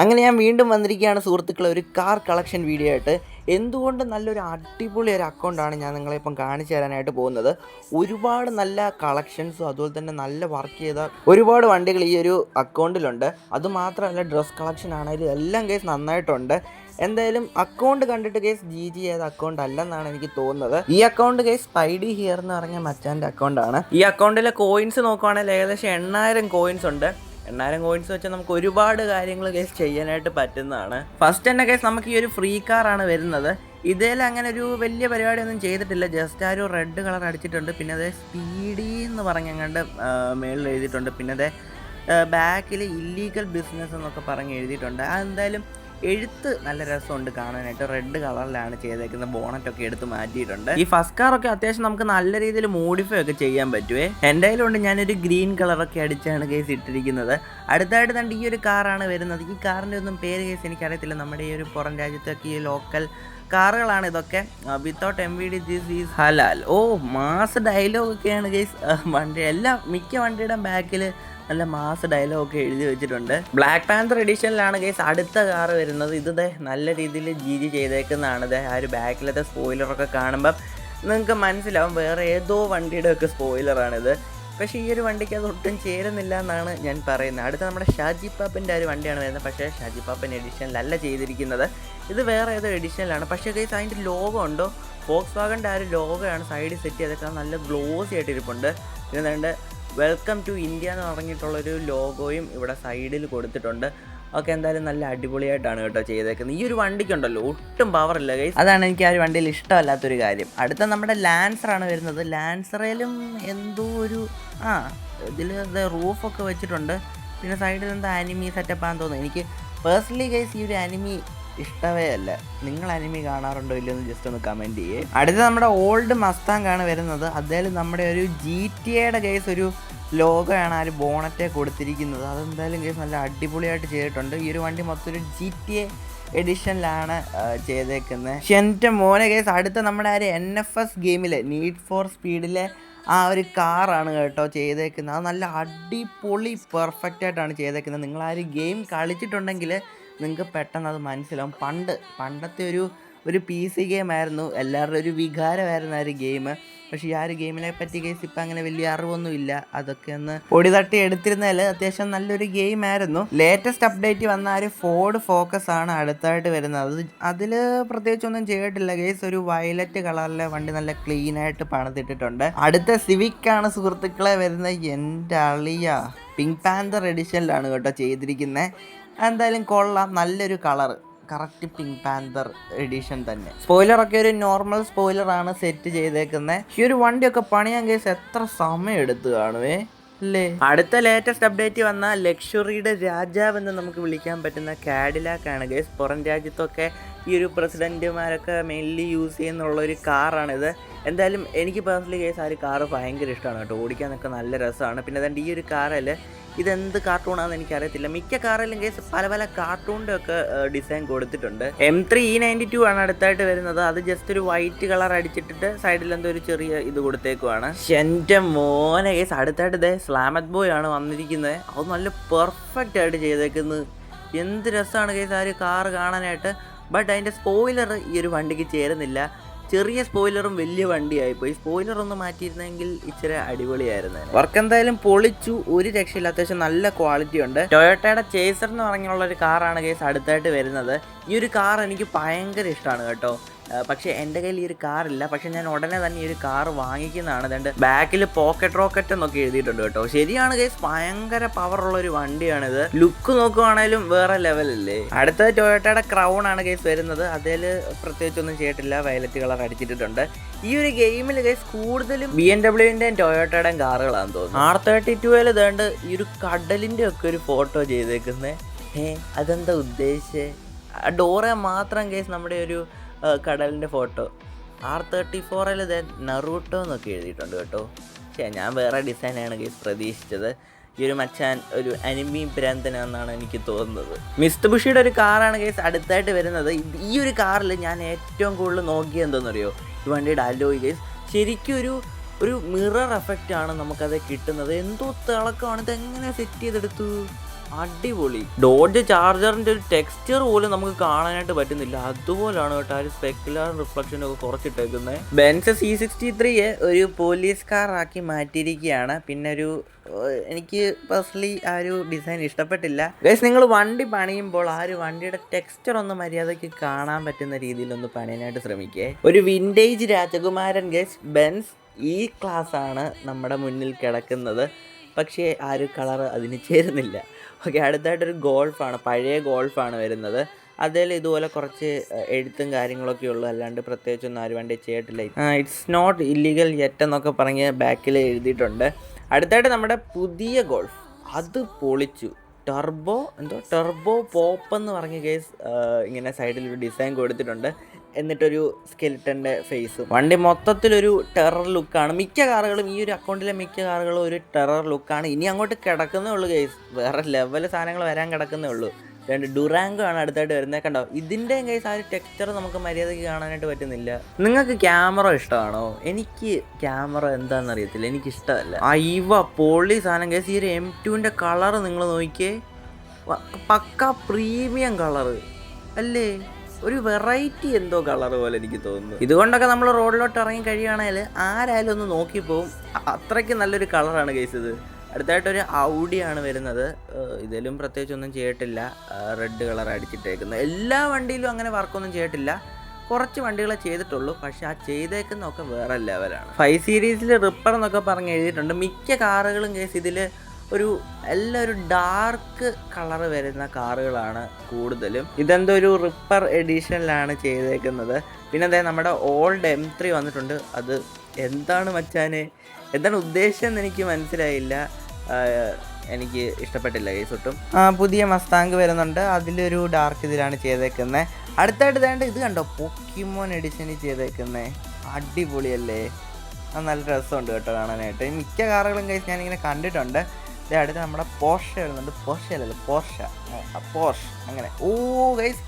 അങ്ങനെ ഞാൻ വീണ്ടും വന്നിരിക്കുകയാണ്. സുഹൃത്തുക്കളെ ഒരു കാർ കളക്ഷൻ വീഡിയോ ആയിട്ട്. എന്തുകൊണ്ട് നല്ലൊരു അടിപൊളി ഒരു അക്കൗണ്ടാണ് ഞാൻ നിങ്ങളെ ഇപ്പം കാണിച്ചു തരാനായിട്ട് പോകുന്നത്? ഒരുപാട് നല്ല കളക്ഷൻസും അതുപോലെ തന്നെ നല്ല വർക്ക് ചെയ്ത ഒരുപാട് വണ്ടികൾ ഈ ഒരു അക്കൗണ്ടിലുണ്ട് അതുമാത്രമല്ല ഡ്രസ് കളക്ഷൻ ആണെങ്കിലും എല്ലാം കേസ് നന്നായിട്ടുണ്ട്. എന്തായാലും അക്കൗണ്ട് കണ്ടിട്ട് കേസ് ജി ജി ചെയ്ത അക്കൗണ്ട് അല്ലെന്നാണ് എനിക്ക് തോന്നുന്നത്. ഈ അക്കൗണ്ട് കേസ് സ്പൈഡി ഹിയർ എന്ന് പറഞ്ഞ മച്ചാന്റെ അക്കൗണ്ടാണ് ഈ അക്കൗണ്ടിലെ കോയിൻസ് നോക്കുവാണെങ്കിൽ ഏകദേശം എണ്ണായിരം കോയിൻസ് ഉണ്ട്. എണ്ണായിരം കോയിൻസ് വെച്ചാൽ നമുക്ക് ഒരുപാട് കാര്യങ്ങൾ കേസ് ചെയ്യാനായിട്ട് പറ്റുന്നതാണ്. ഫസ്റ്റ് തന്നെ കേസ് നമുക്ക് ഈ ഒരു ഫ്രീ കാറാണ് വരുന്നത്. ഇതിൽ അങ്ങനെ ഒരു വലിയ പരിപാടിയൊന്നും ചെയ്തിട്ടില്ല. ജസ്റ്റ് ആ ഒരു റെഡ് കളർ അടിച്ചിട്ടുണ്ട്. പിന്നെ അത് സ്പീഡി എന്ന് പറഞ്ഞങ്ങണ്ട് മേളിൽ എഴുതിയിട്ടുണ്ട്. പിന്നെ അത് ബാക്കിൽ ഇല്ലീഗൽ ബിസിനസ് എന്നൊക്കെ പറഞ്ഞ് എഴുതിയിട്ടുണ്ട്. അതെന്തായാലും എഴുത്ത് നല്ല രസമുണ്ട് കാണാനായിട്ട്. റെഡ് കളറിലാണ് ചെയ്തേക്കുന്നത്. ബോണറ്റൊക്കെ എടുത്ത് മാറ്റിയിട്ടുണ്ട്. ഈ ഫസ്റ്റ് കാർ ഒക്കെ അത്യാവശ്യം നമുക്ക് നല്ല രീതിയിൽ മോഡിഫൈ ഒക്കെ ചെയ്യാൻ പറ്റുമേ എന്റെ കയ്യിലുണ്ട് ഞാനൊരു ഗ്രീൻ കളറൊക്കെ അടിച്ചാണ് കേസ് ഇട്ടിരിക്കുന്നത്. അടുത്തായിട്ട് തന്നെ ഈ ഒരു കാറാണ് വരുന്നത്. ഈ കാറിന്റെ ഒന്നും പേര് കേസ് എനിക്കറിയത്തില്ല. നമ്മുടെ ഈ ഒരു പുറം രാജ്യത്തൊക്കെ ഈ ലോക്കൽ കാറുകളാണ് ഇതൊക്കെ. Without M V D this is halal oh mass dialogue ഒക്കെയാണ് വണ്ടി എല്ലാം മിക്ക വണ്ടിയുടെ ബാക്കിൽ നല്ല മാസ് ഡയലോഗൊക്കെ എഴുതി വെച്ചിട്ടുണ്ട്. ബ്ലാക്ക് പാന്തർ എഡിഷനിലാണ് കേസ് അടുത്ത കാർ വരുന്നത്. ഇത് നല്ല രീതിയിൽ ജി ജി ചെയ്തേക്കുന്നതാണ് ദേ. ആ ഒരു ബാക്കിലത്തെ സ്പോയിലറൊക്കെ കാണുമ്പം നിങ്ങൾക്ക് മനസ്സിലാവും വേറെ ഏതോ വണ്ടിയുടെ ഒക്കെ സ്പോയിലറാണിത് പക്ഷേ ഈ ഒരു വണ്ടിക്ക് അത് ഒട്ടും ചേരുന്നില്ല എന്നാണ് ഞാൻ പറയുന്നത്. അടുത്ത നമ്മുടെ ഷാജി പാപ്പിന്റെ ഒരു വണ്ടിയാണ് വരുന്നത്. പക്ഷേ ഷാജി പാപ്പൻ എഡിഷനിലല്ല ചെയ്തിരിക്കുന്നത്. ഇത് വേറെ ഏതോ എഡിഷനിലാണ് പക്ഷേ കേസ് അതിന്റെ ലോഗോ ഉണ്ടോ? ഫോക്സ് വാഗന്റെ ആ ഒരു ലോഗോയാണ് സൈഡിൽ സെറ്റ് ചെയ്തേക്കാൻ നല്ല ഗ്ലോസി ആയിട്ട് ഇരിപ്പുണ്ട് പിന്നെ വെൽക്കം ടു ഇന്ത്യ എന്ന് പറഞ്ഞിട്ടുള്ളൊരു ലോഗോയും ഇവിടെ സൈഡിൽ കൊടുത്തിട്ടുണ്ട്. ഒക്കെ എന്തായാലും നല്ല അടിപൊളിയായിട്ടാണ് കേട്ടോ ചെയ്തേക്കുന്നത്. ഈ ഒരു വണ്ടിക്കുണ്ടല്ലോ ഒട്ടും പവർ ഇല്ല കൈ അതാണ് എനിക്ക് ആ ഒരു വണ്ടിയിൽ ഇഷ്ടമല്ലാത്തൊരു കാര്യം. അടുത്ത നമ്മുടെ ലാൻസറാണ് വരുന്നത്. ലാൻസറയിലും എന്തോ ഒരു ആ ഇതിൽ റൂഫൊക്കെ വെച്ചിട്ടുണ്ട്. പിന്നെ സൈഡിൽ എന്താ അനിമി സെറ്റപ്പാന്ന് തോന്നുന്നു. എനിക്ക് പേഴ്സണലി ഗൈസ് ഈ ഒരു അനിമി ഇഷ്ടമേ അല്ല. നിങ്ങൾ അനിമി കാണാറുണ്ടോ ഇല്ലയോ എന്ന് ജസ്റ്റ് ഒന്ന് കമന്റ് ചെയ്യേ. അടുത്ത നമ്മുടെ ഓൾഡ് മസ്താങ്കാണ് വരുന്നത്. അദ്ദേഹം നമ്മുടെ ഒരു ജി ടി എയുടെ കേസ് ഒരു ലോഗോയാണ് ആ ഒരു ബോണറ്റെ കൊടുത്തിരിക്കുന്നത്. അതെന്തായാലും കേസ് നല്ല അടിപൊളിയായിട്ട് ചെയ്തിട്ടുണ്ട്. ഈ ഒരു വണ്ടി മൊത്തം ഒരു ജി ടി എ എഡിഷനിലാണ് ചെയ്തേക്കുന്നത് പക്ഷെ മോനെ കേസ് അടുത്ത നമ്മുടെ ആ ഒരു എൻ എഫ് എസ് ഗെയിമിലെ നീഡ് ഫോർ സ്പീഡിലെ ആ ഒരു കാറാണ് കേട്ടോ ചെയ്തേക്കുന്നത് അത് നല്ല അടിപൊളി പെർഫെക്റ്റ് ആയിട്ടാണ് ചെയ്തേക്കുന്നത് നിങ്ങൾ ആ ഒരു ഗെയിം കളിച്ചിട്ടുണ്ടെങ്കിൽ നിങ്ങൾക്ക് പെട്ടെന്ന് അത് മനസ്സിലാവും. പണ്ട് പണ്ടത്തെ ഒരു ഒരു പി സി ഗെയിം ആയിരുന്നു. എല്ലാവരുടെ ഒരു വികാരമായിരുന്നു ആ ഒരു ഗെയിം പക്ഷേ ആ ഒരു ഗെയിമിനെ പറ്റി കേസ് ഇപ്പം അങ്ങനെ വലിയ അറിവൊന്നും ഇല്ല അതൊക്കെ ഒന്ന് പൊടി തട്ടി എടുത്തിരുന്നതിൽ അത്യാവശ്യം നല്ലൊരു ഗെയിം ആയിരുന്നു. ലേറ്റസ്റ്റ് അപ്ഡേറ്റ് വന്ന ഒരു ഫോർഡ് ഫോക്കസ് ആണ് അടുത്തായിട്ട് വരുന്നത്. അത് അതിൽ പ്രത്യേകിച്ചൊന്നും ചെയ്തിട്ടില്ല കേസ് ഒരു വയലറ്റ് കളറിലെ വണ്ടി നല്ല ക്ലീൻ ആയിട്ട് പണിതിട്ടിട്ടുണ്ട്. അടുത്ത സിവിക് ആണ് സുഹൃത്തുക്കളെ വരുന്ന എന്റെ അളിയ. പിങ്ക് പാന്തർ എഡിഷനിലാണ് കേട്ടോ ചെയ്തിരിക്കുന്നത് എന്തായാലും കൊള്ളാം. നല്ലൊരു colour correct Pink Panther edition തന്നെ. സ്പോയിലറൊക്കെ ഒരു നോർമൽ സ്പോയിലറാണ് സെറ്റ് ചെയ്തേക്കുന്നത് ഈ ഒരു വണ്ടിയൊക്കെ പണിയാൻ കേസ് എത്ര സമയം എടുത്തു കാണുവേ? അല്ലേ? അടുത്ത ലേറ്റസ്റ്റ് അപ്ഡേറ്റ് വന്ന ലക്ഷറിയുടെ രാജാവ് എന്ന് നമുക്ക് വിളിക്കാൻ പറ്റുന്ന കാഡിലാക്കാണ് ഗേസ് പുറം രാജ്യത്തൊക്കെ ഈ ഒരു പ്രസിഡന്റുമാരൊക്കെ മെയിൻലി യൂസ് ചെയ്യുന്നുള്ള ഒരു കാറാണിത്. എന്തായാലും എനിക്ക് പേഴ്സണലി കേസ് ആ ഒരു കാറ് ഭയങ്കര ഇഷ്ടമാണ് കേട്ടോ. ഓടിക്കാനൊക്കെ നല്ല രസമാണ്. പിന്നെ അതുകൊണ്ട് ഈ ഒരു കാറിൽ ഇതെന്ത് കാർട്ടൂണാണെന്ന് എനിക്കറിയത്തില്ല. മിക്ക കാറിലും കേസ് പല പല കാർട്ടൂണിന്റെ ഒക്കെ ഡിസൈൻ കൊടുത്തിട്ടുണ്ട്. M three E ninety two ആണ് അടുത്തായിട്ട് വരുന്നത്. അത് ജസ്റ്റ് ഒരു വൈറ്റ് കളർ അടിച്ചിട്ടിട്ട് സൈഡിൽ എന്തോ ഒരു ചെറിയ ഇത് കൊടുത്തേക്കുവാണ്. എന്റെ മോനെ കേസ് അടുത്തായിട്ട് ഇതേ സ്ലാമത് ബോയ് ആണ് വന്നിരിക്കുന്നത്. അത് നല്ല പെർഫെക്റ്റ് ആയിട്ട് ചെയ്തേക്കുന്നത്. എന്ത് രസമാണ് കേസ് ആ ഒരു കാർ കാണാനായിട്ട്. ബട്ട് അതിന്റെ സ്പോയിലർ ഈ ഒരു വണ്ടിക്ക് ചേരുന്നില്ല. ചെറിയ സ്പോയിലറും വലിയ വണ്ടിയായിപ്പോയി. സ്പോയിലർ ഒന്ന് മാറ്റിയിരുന്നെങ്കിൽ ഇച്ചിരി അടിപൊളിയായിരുന്നു വർക്ക് എന്തായാലും പൊളിച്ചു. ഒരു രക്ഷയില്ല. അത്യാവശ്യം നല്ല ക്വാളിറ്റി ഉണ്ട്. ടൊയോട്ടയുടെ ചേസർ എന്ന് പറഞ്ഞുള്ള ഒരു കാറാണ് കേസ് അടുത്തായിട്ട് വരുന്നത്. ഈ ഒരു കാർ എനിക്ക് ഭയങ്കര ഇഷ്ടമാണ് കേട്ടോ. പക്ഷേ എന്റെ കയ്യിൽ ഈ ഒരു കാറില്ല പക്ഷെ ഞാൻ ഉടനെ തന്നെ ഈ ഒരു കാർ വാങ്ങിക്കുന്നതാണ്. അതുകൊണ്ട് ബാക്കിൽ പോക്കറ്റ് റോക്കറ്റ് എന്നൊക്കെ എഴുതിയിട്ടുണ്ട് കേട്ടോ. ശരിയാണ് ഗൈസ് ഭയങ്കര പവറുള്ള ഒരു വണ്ടിയാണിത്. ലുക്ക് നോക്കുവാണേലും വേറെ ലെവലല്ലേ അടുത്തത് ടൊയോട്ടയുടെ ക്രൗൺ ആണ് ഗൈസ് വരുന്നത്. അതിൽ പ്രത്യേകിച്ചൊന്നും ചെയ്തിട്ടില്ല. വയലറ്റ് കളർ അടിച്ചിട്ടുണ്ട് ഈ ഒരു ഗെയിമിൽ ഗൈസ് കൂടുതലും ബി എം ഡബ്ല്യുവിന്റെയും ടൊയോട്ടയുടെയും കാറുകളാണെന്ന് തോന്നുന്നു. ആർ തേർട്ടി ടുവിൽ ഇതുകൊണ്ട് ഈ ഒരു കടലിന്റെ ഒക്കെ ഒരു ഫോട്ടോ ചെയ്തേക്കുന്നത് ഏ അതെന്താ ഉദ്ദേശിച്ചേ? ആ ഡോറെ മാത്രം കേസ് നമ്മുടെ ഒരു കടലിന്റെ ഫോട്ടോ. ആർ തേർട്ടി ഫോറിൽ ഇത് നറൂട്ടോ എന്നൊക്കെ എഴുതിയിട്ടുണ്ട് കേട്ടോ. പക്ഷേ ഞാൻ വേറെ ഡിസൈനാണ് കേസ് പ്രതീക്ഷിച്ചത്. ഈ ഒരു മച്ചാൻ ഒരു അനിമി ഭ്രാന്തനാണെന്നാണ് എനിക്ക് തോന്നുന്നത്. മിസ്റ്റർ ബുഷിയുടെ ഒരു കാറാണ് കേസ് അടുത്തായിട്ട് വരുന്നത്. ഈ ഒരു കാറിൽ ഞാൻ ഏറ്റവും കൂടുതൽ നോക്കിയത് എന്താണെന്നറിയോ? ഈ വണ്ടിയുടെ അലോയ് കേസ് ശരിക്കും ഒരു ഒരു മിറർ എഫക്റ്റ് ആണ് നമുക്കത് കിട്ടുന്നത്. എന്തോ തിളക്കമാണ്. ഇത് എങ്ങനെ സെറ്റ് ചെയ്തെടുത്തു? അടിപൊളി. ഡോഡ്ജ് ചാർജറിന്റെ ഒരു ടെക്സ്ചർ പോലും നമുക്ക് കാണാനായിട്ട് പറ്റുന്നില്ല. അതുപോലാണ് കേട്ടോ ആ സ്പെക്കുലർ റിഫ്ലക്ഷൻ ഒക്കെ കുറച്ചിട്ടേക്കുന്നത് ബെൻസ് സി സിക്സ്റ്റി ത്രീയെ ഒരു പോലീസ് കാർ ആക്കി മാറ്റിയിരിക്കുകയാണ്. പിന്നെ ഒരു എനിക്ക് പേഴ്സണലി ആ ഒരു ഡിസൈൻ ഇഷ്ടപ്പെട്ടില്ല. ഗൈസ് നിങ്ങൾ വണ്ടി പണിയുമ്പോൾ ആ ഒരു വണ്ടിയുടെ ടെക്സ്ചർ ഒന്ന് മര്യാദയ്ക്ക് കാണാൻ പറ്റുന്ന രീതിയിൽ ഒന്ന് പണിയാനായിട്ട് ശ്രമിക്കേ. ഒരു വിന്റേജ് രാജകുമാരൻ ഗൈസ് ബെൻസ് ഈ ക്ലാസ് ആണ് നമ്മുടെ മുന്നിൽ കിടക്കുന്നത്. പക്ഷേ ആ ഒരു കളർ അതിന് ചേരുന്നില്ല. ഓക്കെ അടുത്തായിട്ടൊരു ഗോൾഫാണ് പഴയ ഗോൾഫാണ് വരുന്നത്. അതിൽ ഇതുപോലെ കുറച്ച് എഴുത്തും കാര്യങ്ങളൊക്കെ ഉള്ളൂ. അല്ലാണ്ട് പ്രത്യേകിച്ചൊന്നും ആരും വേണ്ടി ചെയ്തിട്ടില്ല. ഇറ്റ്സ് നോട്ട് ഇല്ലീഗൽ യെറ്റ് എന്നൊക്കെ പറഞ്ഞ് ബാക്കിൽ എഴുതിയിട്ടുണ്ട്. അടുത്തായിട്ട് നമ്മുടെ പുതിയ ഗോൾഫ്. അത് പൊളിച്ചു. ടർബോ എന്തോ ടർബോ പോപ്പ് എന്ന് പറഞ്ഞ കേസ് ഇങ്ങനെ സൈഡിൽ ഒരു ഡിസൈൻ കൊടുത്തിട്ടുണ്ട്. എന്നിട്ടൊരു സ്കെലിറ്റന്റെ ഫേസും വണ്ടി മൊത്തത്തിലൊരു ടെറർ ലുക്കാണ് മിക്ക കാറുകളും ഈ ഒരു അക്കൗണ്ടിലെ മിക്ക കാറുകളും ഒരു ടെറർ ലുക്കാണ് ഇനി അങ്ങോട്ട് കിടക്കുന്നേ ഉള്ളൂ കേസ് വേറെ ലെവൽ സാധനങ്ങൾ വരാൻ കിടക്കുന്നേ ഉള്ളൂ. രണ്ട് ഡുറാങ്കോ ആണ് അടുത്തായിട്ട് വരുന്നത് കണ്ടോ? ഇതിന്റെയും കേസ് ആ ഒരു ടെക്സ്ചർ നമുക്ക് മര്യാദയ്ക്ക് കാണാനായിട്ട് പറ്റുന്നില്ല. നിങ്ങൾക്ക് ക്യാമറ ഇഷ്ടമാണോ? എനിക്ക് ക്യാമറ എന്താണെന്ന് അറിയത്തില്ല എനിക്ക് ഇഷ്ടമല്ല ഇവ പൊളി സാധനം കേസ് ഈ ഒരു എം ടുവിന്റെ കളർ നിങ്ങൾ നോക്കിയേ. പക്ക പ്രീമിയം കളറ് അല്ലേ? ഒരു വെറൈറ്റി എന്തോ കളർ പോലെ എനിക്ക് തോന്നുന്നു. ഇതുകൊണ്ടൊക്കെ നമ്മൾ റോഡിലോട്ട് ഇറങ്ങി കഴിയുകയാണെങ്കിൽ ആരായാലും ഒന്ന് നോക്കിപ്പോവും പോകും അത്രയ്ക്ക് നല്ലൊരു കളറാണ് കേസ് ഇത്. അടുത്തായിട്ടൊരു ഔഡിയാണ് വരുന്നത്. ഇതിലും പ്രത്യേകിച്ച് ഒന്നും ചെയ്തിട്ടില്ല. റെഡ് കളർ അടിച്ചിട്ടേക്കുന്നത്. എല്ലാ വണ്ടിയിലും അങ്ങനെ വർക്കൊന്നും ചെയ്തിട്ടില്ല. കുറച്ച് വണ്ടികളെ ചെയ്തിട്ടുള്ളൂ. പക്ഷെ ആ ചെയ്തേക്കുന്നതൊക്കെ വേറെ ലെവലാണ് ഫൈവ് സീരീസിൽ റിപ്പർ എന്നൊക്കെ പറഞ്ഞ് എഴുതിയിട്ടുണ്ട്. മിക്ക കാറുകളും കേസ് ഇതിൽ ഒരു എല്ലാം ഒരു ഡാർക്ക് കളർ വരുന്ന കാറുകളാണ് കൂടുതലും. ഇതെന്തോ ഒരു റിപ്പർ എഡിഷനിലാണ് ചെയ്തേക്കുന്നത്. പിന്നെ അതായത് നമ്മുടെ ഓൾഡ് എം ത്രീ വന്നിട്ടുണ്ട്. അത് എന്താണ് മച്ചാന്? എന്താണ് ഉദ്ദേശം എനിക്ക് മനസ്സിലായില്ല. എനിക്ക് ഇഷ്ടപ്പെട്ടില്ല കേസ് ഒട്ടും പുതിയ മസ്താങ്ക് വരുന്നുണ്ട്. അതിലൊരു ഡാർക്ക് ഇതിലാണ് ചെയ്തേക്കുന്നത് അടുത്തായിട്ട് വേണ്ട ഇത് കണ്ടോ? പൊക്കിമോൻ എഡിഷനിൽ ചെയ്തേക്കുന്നത് അടിപൊളിയല്ലേ? നല്ല രസമുണ്ട് കേട്ടോ കാണാനായിട്ട്. മിക്ക കാറുകളും കഴിച്ച് ഞാനിങ്ങനെ കണ്ടിട്ടുണ്ട്. ദേ അടുത്ത് നമ്മുടെ പോർഷ വരുന്നുണ്ട്. പോർഷ അല്ലല്ലോ പോർഷ പോഷ അങ്ങനെ. ഓ ഗൈസ്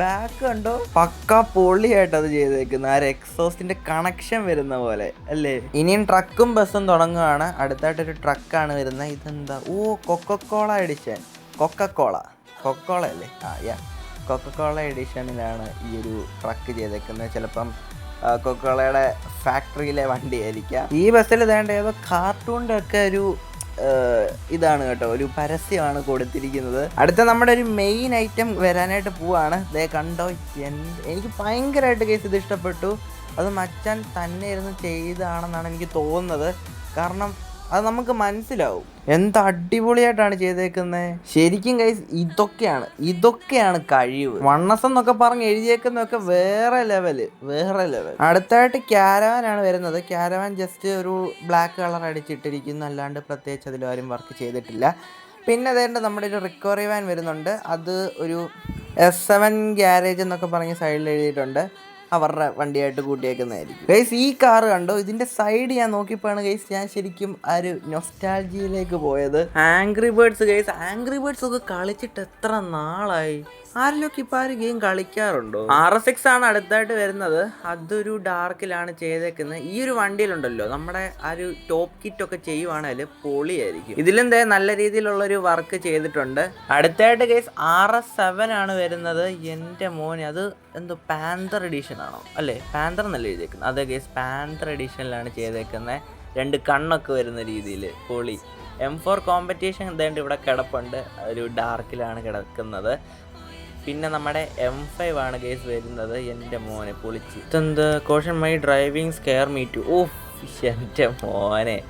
ബാക്ക് കണ്ടോ? പക്ക പൊള്ളിയായിട്ട് അത് ചെയ്തേക്കുന്നത് ആ എക്സോസ്റ്റിന്റെ കണക്ഷൻ വരുന്ന പോലെ അല്ലേ? ഇനിയും ട്രക്കും ബസ്സും തുടങ്ങുകയാണ് അടുത്തായിട്ടൊരു ട്രക്കാണ് വരുന്നത് ഇതെന്താ? ഓ Coca Cola edition Coca Cola Coca Cola അല്ലേ? ആ യാ കൊക്കക്കോള എഡിഷനിലാണ് ഈ ഒരു ട്രക്ക് ചെയ്തേക്കുന്നത് ചിലപ്പം കൊക്കോളയുടെ ഫാക്ടറിയിലെ വണ്ടി ആയിരിക്കാം. ഈ ബസ്സിൽ വേണ്ട ഏതോ കാർട്ടൂണിന്റെ ഒക്കെ ഒരു ഇതാണ് കേട്ടോ. ഒരു പരസ്യമാണ് കൊടുത്തിരിക്കുന്നത്. അടുത്ത നമ്മുടെ ഒരു മെയിൻ ഐറ്റം വരാനായിട്ട് പോവാണ്. ദേ കണ്ടോ എനിക്ക് ഭയങ്കരമായിട്ട് കേസ് ഇത് ഇഷ്ടപ്പെട്ടു. അത് മച്ചാൻ തന്നെ ഇരുന്ന് ചെയ്താണെന്നാണ് എനിക്ക് തോന്നുന്നത്. കാരണം അത് നമുക്ക് മനസ്സിലാവും. എന്ത് അടിപൊളിയായിട്ടാണ് ചെയ്തേക്കുന്നത് ശരിക്കും കൈസ് ഇതൊക്കെയാണ്. ഇതൊക്കെയാണ് കഴിവ്. വണ്ണസം എന്നൊക്കെ പറഞ്ഞ് എഴുതിയേക്കുന്നതൊക്കെ വേറെ ലെവൽ വേറെ ലെവൽ അടുത്തായിട്ട് ക്യാരവാൻ ആണ് വരുന്നത്. ക്യാരവാൻ ജസ്റ്റ് ഒരു ബ്ലാക്ക് കളർ അടിച്ചിട്ടിരിക്കുന്നു. അല്ലാണ്ട് പ്രത്യേകിച്ച് അതിൽ ആരും വർക്ക് ചെയ്തിട്ടില്ല. പിന്നെ അതേണ്ട നമ്മുടെ ഒരു റിക്കവറി വാൻ വരുന്നുണ്ട്. അത് ഒരു എസ് സെവൻ ഗ്യാരേജ് എന്നൊക്കെ പറഞ്ഞ് സൈഡിൽ എഴുതിയിട്ടുണ്ട്. അവരുടെ വണ്ടിയായിട്ട് കൂട്ടിയേക്കുന്നതായിരിക്കും. ഗൈസ് ഈ കാർ കണ്ടോ? ഇതിന്റെ സൈഡ് ഞാൻ നോക്കിയപ്പോഴാണ് ഗൈസ് ഞാൻ ശരിക്കും ആ ഒരു നൊസ്റ്റാൾജിയിലേക്ക് പോയത്. Angry birds guys angry birds ഒക്കെ കളിച്ചിട്ട് എത്ര നാളായി? ആരിലൊക്കെ ഇപ്പൊ ഗെയിം കളിക്കാറുണ്ടോ? ആർ എസ് എക്സ് ആണ് അടുത്തായിട്ട് വരുന്നത്. അതൊരു ഡാർക്കിലാണ് ചെയ്തേക്കുന്നത് ഈ ഒരു വണ്ടിയിലുണ്ടല്ലോ നമ്മുടെ ആ ഒരു ടോപ്പ് കിറ്റ് ഒക്കെ ചെയ്യുവാണെങ്കിൽ പൊളിയായിരിക്കും. ഇതിലെന്തേ നല്ല രീതിയിലുള്ള ഒരു വർക്ക് ചെയ്തിട്ടുണ്ട്. അടുത്തായിട്ട് കേസ് ആർ എസ് സെവൻ ആണ് വരുന്നത്. എന്റെ മോനെ അത് എന്തോ പാന്തർ എഡിഷൻ ആണോ? അല്ലേ പാന്തർ എന്നല്ല എഴുതിയേക്കുന്നത് അതെ കേസ് പാന്തർ എഡിഷനിലാണ് ചെയ്തേക്കുന്നത് രണ്ട് കണ്ണൊക്കെ വരുന്ന രീതിയിൽ പൊളി. എം ഫോർ കോമ്പറ്റീഷൻ എന്തായാലും ഇവിടെ കിടപ്പുണ്ട്. ഒരു ഡാർക്കിലാണ് കിടക്കുന്നത്. പിന്നെ നമ്മുടെ എം ഫൈവ് ആണ് കേസ് വരുന്നത്. എന്റെ മോനെ പൊളിച്ച്. ഇതെന്ത്? Caution my driving scare me too oh എന്റെ മോനെ.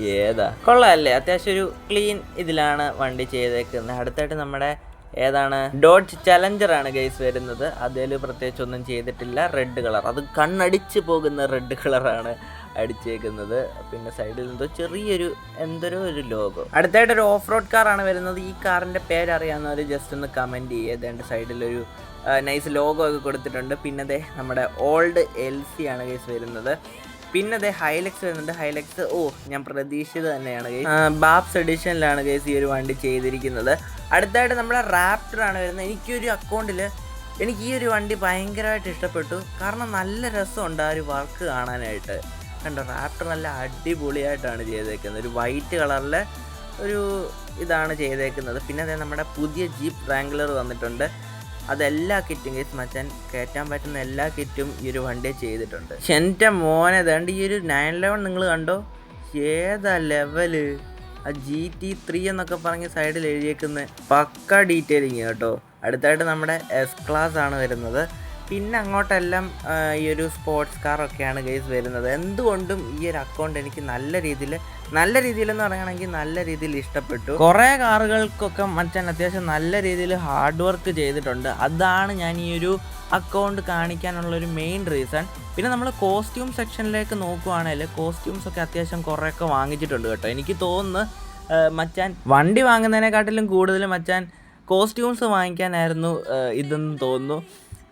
ഏതാ? കൊള്ളാമല്ലേ അത്യാവശ്യം ഒരു ക്ലീൻ ഇതിലാണ് വണ്ടി ചെയ്തേക്കുന്നത്. അടുത്തായിട്ട് നമ്മുടെ ഏതാണ്? ഡോഡ്ജ് ചലഞ്ചർ ആണ് ഗൈസ് വരുന്നത്. അതിൽ പ്രത്യേകിച്ച് ഒന്നും ചെയ്തിട്ടില്ല. റെഡ് കളർ അത് കണ്ണടിച്ച് പോകുന്ന റെഡ് കളറാണ് അടിച്ചേക്കുന്നത്. പിന്നെ സൈഡിൽ നിന്നോ ചെറിയൊരു എന്തൊരു ഒരു ലോഗോ അടുത്തായിട്ട് ഒരു ഓഫ് റോഡ് കാറാണ് വരുന്നത്. ഈ കാറിന്റെ പേര് അറിയാവുന്നവർ ജസ്റ്റ് ഒന്ന് കമന്റ് ചെയ്യുക. ഏതാണ്ട് സൈഡിലൊരു നൈസ് ലോഗോ ഒക്കെ കൊടുത്തിട്ടുണ്ട്. പിന്നെ അതെ നമ്മുടെ ഓൾഡ് എൽ സി ആണ് ഗൈസ് വരുന്നത്. പിന്നെ ദേ ഹൈലക്സ് വരുന്നുണ്ട്. ഹൈലക്സ് ഓ ഞാൻ പ്രതീക്ഷിച്ചത് തന്നെയാണ് ബാബ്സ് എഡിഷനിലാണ് ഗൈസ് ഈ ഒരു വണ്ടി ചെയ്തിരിക്കുന്നത്. അടുത്തായിട്ട് നമ്മുടെ റാപ്റ്ററാണ് വരുന്നത്. എനിക്കൊരു അക്കൗണ്ടിൽ എനിക്ക് ഈ ഒരു വണ്ടി ഭയങ്കരമായിട്ട് ഇഷ്ടപ്പെട്ടു. കാരണം നല്ല രസമുണ്ട് ആ ഒരു വർക്ക് കാണാനായിട്ട്. കണ്ടോ? റാപ്റ്റർ നല്ല അടിപൊളിയായിട്ടാണ് ചെയ്തേക്കുന്നത്. ഒരു വൈറ്റ് കളറിലെ ഒരു ഇതാണ് ചെയ്തേക്കുന്നത്. പിന്നെ അതേ നമ്മുടെ പുതിയ ജീപ്പ് റാങ്കുലർ വന്നിട്ടുണ്ട്. അതെല്ലാ കിറ്റും കേസ് മച്ചാൻ കയറ്റാൻ പറ്റുന്ന എല്ലാ കിറ്റും ഈ ഒരു വണ്ടി ചെയ്തിട്ടുണ്ട്. എന്റെ മോനെ വേണ്ട ഈ ഒരു നയൻ ലെവൻ നിങ്ങൾ കണ്ടോ? ഏതാ ലെവൽ ആ ജി ടി ത്രീ എന്നൊക്കെ പറഞ്ഞ് സൈഡിൽ എഴുതിയേക്കുന്ന പക്ക ഡീറ്റെയിലിങ് കേട്ടോ. അടുത്തായിട്ട് നമ്മുടെ എസ് ക്ലാസ് ആണ് വരുന്നത്. പിന്നെ അങ്ങോട്ടെല്ലാം ഈ ഒരു സ്പോർട്സ് കാറൊക്കെയാണ് ഗൈസ് വരുന്നത്. എന്തുകൊണ്ടും ഈ ഒരു അക്കൗണ്ട് എനിക്ക് നല്ല രീതിയിൽ നല്ല രീതിയിലെന്ന് പറയുകയാണെങ്കിൽ നല്ല രീതിയിൽ ഇഷ്ടപ്പെട്ടു. കുറേ കാറുകൾക്കൊക്കെ മച്ചാൻ അത്യാവശ്യം നല്ല രീതിയിൽ ഹാർഡ് വർക്ക് ചെയ്തിട്ടുണ്ട്. അതാണ് ഞാൻ ഈ ഒരു അക്കൗണ്ട് കാണിക്കാനുള്ള ഒരു മെയിൻ റീസൺ പിന്നെ നമ്മൾ കോസ്റ്റ്യൂം സെക്ഷനിലേക്ക് നോക്കുവാണെങ്കിൽ കോസ്റ്റ്യൂംസ് ഒക്കെ അത്യാവശ്യം കുറേയൊക്കെ വാങ്ങിച്ചിട്ടുണ്ട് കേട്ടോ. എനിക്ക് തോന്നുന്നു മച്ചാൻ വണ്ടി വാങ്ങുന്നതിനെക്കാട്ടിലും കൂടുതൽ മച്ചാൻ കോസ്റ്റ്യൂംസ് വാങ്ങിക്കാനായിരുന്നു ഇതെന്ന് തോന്നുന്നു.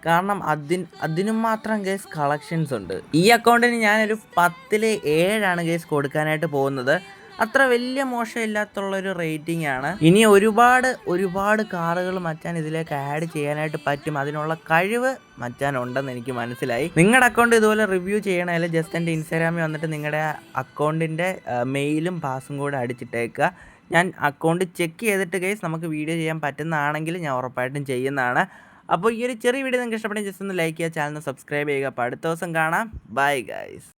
കാരണം അതിന് അതിനും മാത്രം ഗേസ് കളക്ഷൻസ് ഉണ്ട്. ഈ അക്കൗണ്ടിന് ഞാനൊരു പത്തിൽ ഏഴാണ് ഗേസ് കൊടുക്കാനായിട്ട് പോകുന്നത്. അത്ര വലിയ മോശമില്ലാത്തുള്ളൊരു റേറ്റിംഗ് ആണ്. ഇനി ഒരുപാട് ഒരുപാട് കാറുകൾ മച്ചാൻ ഇതിലേക്ക് ആഡ് ചെയ്യാനായിട്ട് പറ്റും. അതിനുള്ള കഴിവ് മച്ചാൻ ഉണ്ടെന്ന് എനിക്ക് മനസ്സിലായി. നിങ്ങളുടെ അക്കൗണ്ട് ഇതുപോലെ റിവ്യൂ ചെയ്യണമെങ്കിൽ ജസ്റ്റ് എന്റെ ഇൻസ്റ്റാഗ്രാമിൽ വന്നിട്ട് നിങ്ങളുടെ അക്കൗണ്ടിന്റെ മെയിലും പാസും കൂടെ അടിച്ചിട്ടേക്കുക ഞാൻ അക്കൗണ്ട് ചെക്ക് ചെയ്തിട്ട് കേസ് നമുക്ക് വീഡിയോ ചെയ്യാൻ പറ്റുന്നതാണെങ്കിൽ ഞാൻ ഉറപ്പായിട്ടും ചെയ്യുന്നതാണ്. അപ്പോൾ ഈ ഒരു ചെറിയ വീഡിയോ നിങ്ങൾക്ക് ഇഷ്ടപ്പെട്ടെങ്കിൽ ജസ്റ്റ് ഒന്ന് ലൈക്ക് ചെയ്യുക ചാനൽ സബ്സ്ക്രൈബ് ചെയ്യുക. അപ്പോൾ അടുത്ത ദിവസം കാണാം. Bye guys